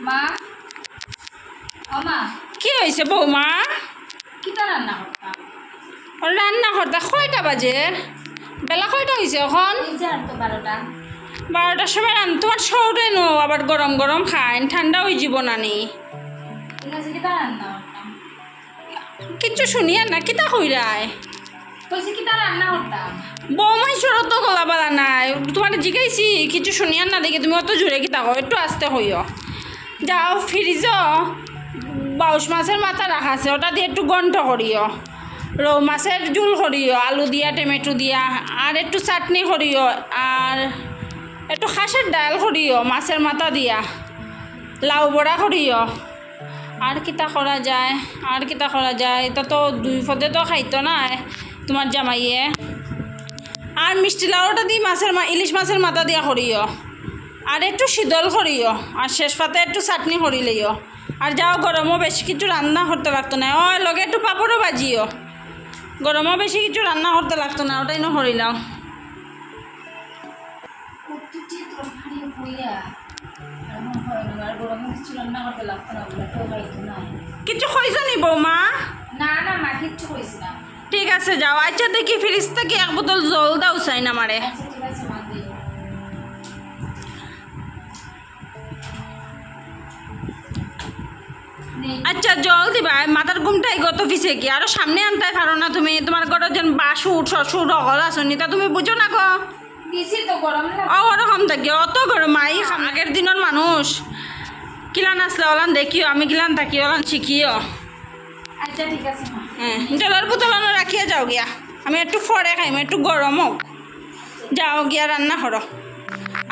মা? ও মা। কি হয়েছে বৌমা? কিতা রান্না করতাম রান্না করতে কয়টা বাজে। বেলা কয়টা হয়েছে এখন। বারোটা বারোটার সময় রান তোমার শহরে নো আবার গরম গরম খাইন ঠান্ডা হয়ে যাব না নি? কিচ্ছু শুনিয়া না কিতা কইরায় বৌমাই সরত গলা বালা নাই তোমার জিগাইছি কিছু শুনিয়ার না দেখি তুমি অত জোরে কিতা থাকো একটু আসতে হইও যাও, ফ্রিজ। বাউশ মাছের মাথা রাখা আছে, ওটা দিয়ে একটু গন্ঠ করিও। রৌ মাছের জুল করিও, আলু দিয়া, টমেটো দিয়া, আর একটু চাটনি করিও, আর একটু হাঁসের ডাল করিও, মাছের মাথা দিয়া। লাউ বড়া করিও। আর কিতা করা যায়, আর কিতা করা যায়, এটা তো দুই পদে তো খাইতো না তোমার জামাইয়ে। আর মিষ্টি লাউটা দিয়ে মাছের মা ইলিশ মাছের মাথা দিয়া করিও। আর একটু শীতল করিও আর শেষ পাতে একটু চাটনি করিলেইও আর যাও গরমও বেশি কিছু রান্না করতে লাগতো না ও লগে একটু পাপড়ও বাজিও গরমও বেশি কিছু রান্না করতে লাগতো না ওটাই ন আর কিছু লাগতো না কিছু বৌমা? না না মা কিচ্ছু কইছি না ঠিক আছে যাও। আচ্ছা দেখি ফ্রিজ থেকে এক বোতল জল দাও চাই না মারে আচ্ছা জল দিবা? মাথার ঘুমটাই গত ফিসে কি? আরও সামনে আনতে পারো না তুমি। তোমার ঘরের যেন বাসুর শ্বশুর অকল আসনি তা তুমি বুঝো না গো? ও ওরকম থাকি। অত গরম আই আগের দিনের মানুষ। কিলান আসলে ওলান দেখিও আমি কিলান থাকি ওলান শিখিও। আচ্ছা ঠিক আছে মা। হ্যাঁ জলের বোতল রাখিয়া যাও গিয়া। আমি একটু ফরে খাইম একটু গরম হোক। যাও গিয়া রান্না করো।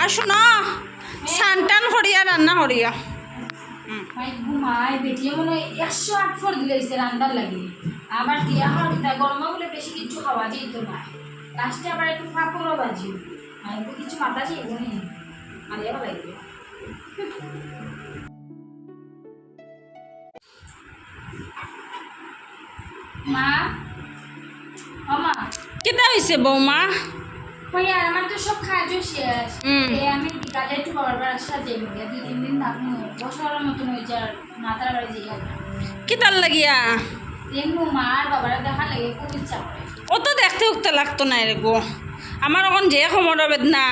আর শুনো সান টান করিয়া রান্না করিয়া ঘুমাই বেটিয়ে মনে হয় একশো আট ফোর দিলে রান্নার লাগে। আবার দিয়া হওয়ার দিতা গরমা বলে বেশি কিছু খাওয়া যেত না। লাস্টে আবার একটু পাঁপড়ও বাজি। আর কিছু মাথা চাইব নি মারিয়া লাগবে মা? ও মা? কেটা হয়েছে বৌমা? আমার তো সব কাজও শেষ। বিকালে একটু বাবার বাসার যাই দুই তিন দিন থাকব বছরের মতন হয়েছে আর মাতার বাড়ি যাই কেটার লাগিয়া? দেখব মা আর বাবারা দেখা লাগে খুব ইচ্ছা করে। অত দেখতে উঠতে লাগতো না গো। আমার এখন যে সমর বেদনা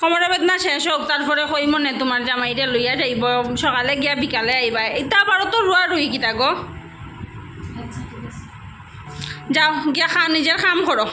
সমর বেদনা শেষ হোক তারপরে কই মনে তোমার জামাইটা লইয়া যাইব সকালে গিয়া বিকালে আইবা। ইতা বারো তো রুয়া রুই কিতা গো। আচ্ছা যাও গিয়া খা নিজের কাম করো